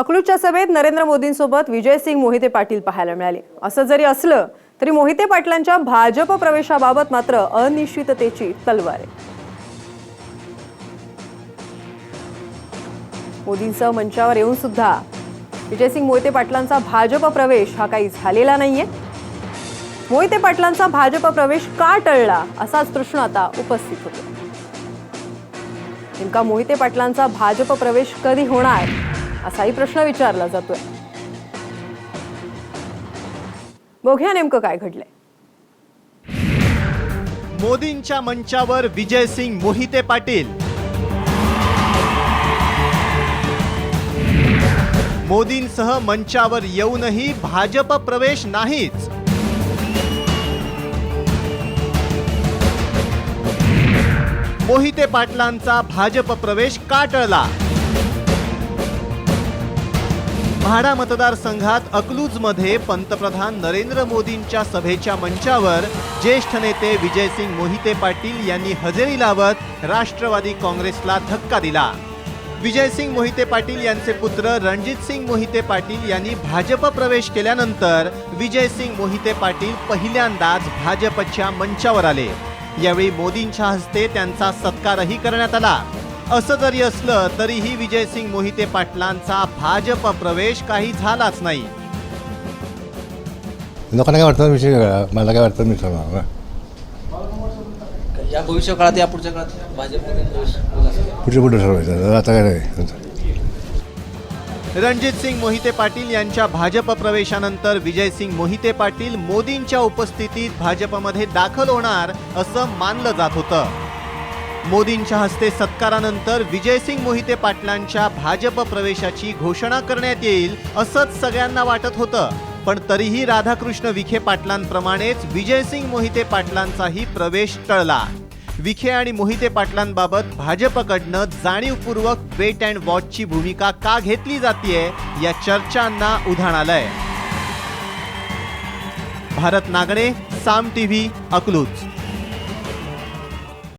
अकलूजच्या सभेत नरेंद्र मोदींसोबत विजयसिंग मोहिते पाटील पाहायला मिळाले. असं जरी असलं तरी मोहिते पाटलांच्या भाजप प्रवेशाबाबत मात्र अनिश्चिततेची तलवार आहे. मोदींसह मंचावर येऊन सुद्धा विजयसिंग मोहिते पाटलांचा भाजप प्रवेश हा काही झालेला नाहीये. मोहिते पाटलांचा भाजप प्रवेश का टळला असाच प्रश्न आता उपस्थित होतो नेमका मोहिते पाटलांचा भाजप प्रवेश कधी होणार? असाही प्रश्न विचारला जातोय. बघूया नेमकं काय घडलंय. मोदींच्या मंचावर विजयसिंग मोहिते पाटील. मोदींसह मंचावर येऊनही भाजप प्रवेश नाहीच. मोहिते पाटलांचा भाजप प्रवेश का टळला म्हाडा मतदारसंघात अकलूजमध्ये पंतप्रधान नरेंद्र मोदींच्या सभेच्या मंचावर ज्येष्ठ नेते विजयसिंग मोहिते पाटील यांनी हजेरी लावत राष्ट्रवादी काँग्रेसला धक्का दिला. विजयसिंग मोहिते पाटील यांचे पुत्र रणजितसिंग मोहिते पाटील यांनी भाजप प्रवेश केल्यानंतर विजयसिंग मोहिते पाटील पहिल्यांदाच भाजपच्या मंचावर आले. यावेळी मोदींच्या हस्ते त्यांचा सत्कारही करण्यात आला. असं जरी असलं तरीही विजयसिंग मोहिते पाटलांचा भाजप प्रवेश काही झालाच नाही. लोकांना काय वाटतं? विषय वेगळा. मला काय वाटतं? मी ना या भविष्य काळात या पुढच्या काळात असं पुढे पुढे ठरवायचं. आता काय नाही रणजित सिंग मोहिते पाटील यांच्या भाजप प्रवेशानंतर विजयसिंग मोहिते पाटील मोदींच्या उपस्थितीत भाजपमध्ये दाखल होणार असं मानलं जात होतं. मोदींच्या हस्ते सत्कारानंतर विजयसिंग मोहिते पाटलांच्या भाजप प्रवेशाची घोषणा करण्यात येईल असंच सगळ्यांना वाटत होतं. पण तरीही राधाकृष्ण विखे पाटलांप्रमाणेच विजयसिंग मोहिते पाटलांचाही प्रवेश टळला. विखे आणि मोहिते पाटलांबाबत भाजपकडनं जाणीवपूर्वक वेट अँड वॉचची भूमिका का घेतली जातीये या चर्चांना उधाण आलंय. भारत नागणे साम टीव्ही अकलूज.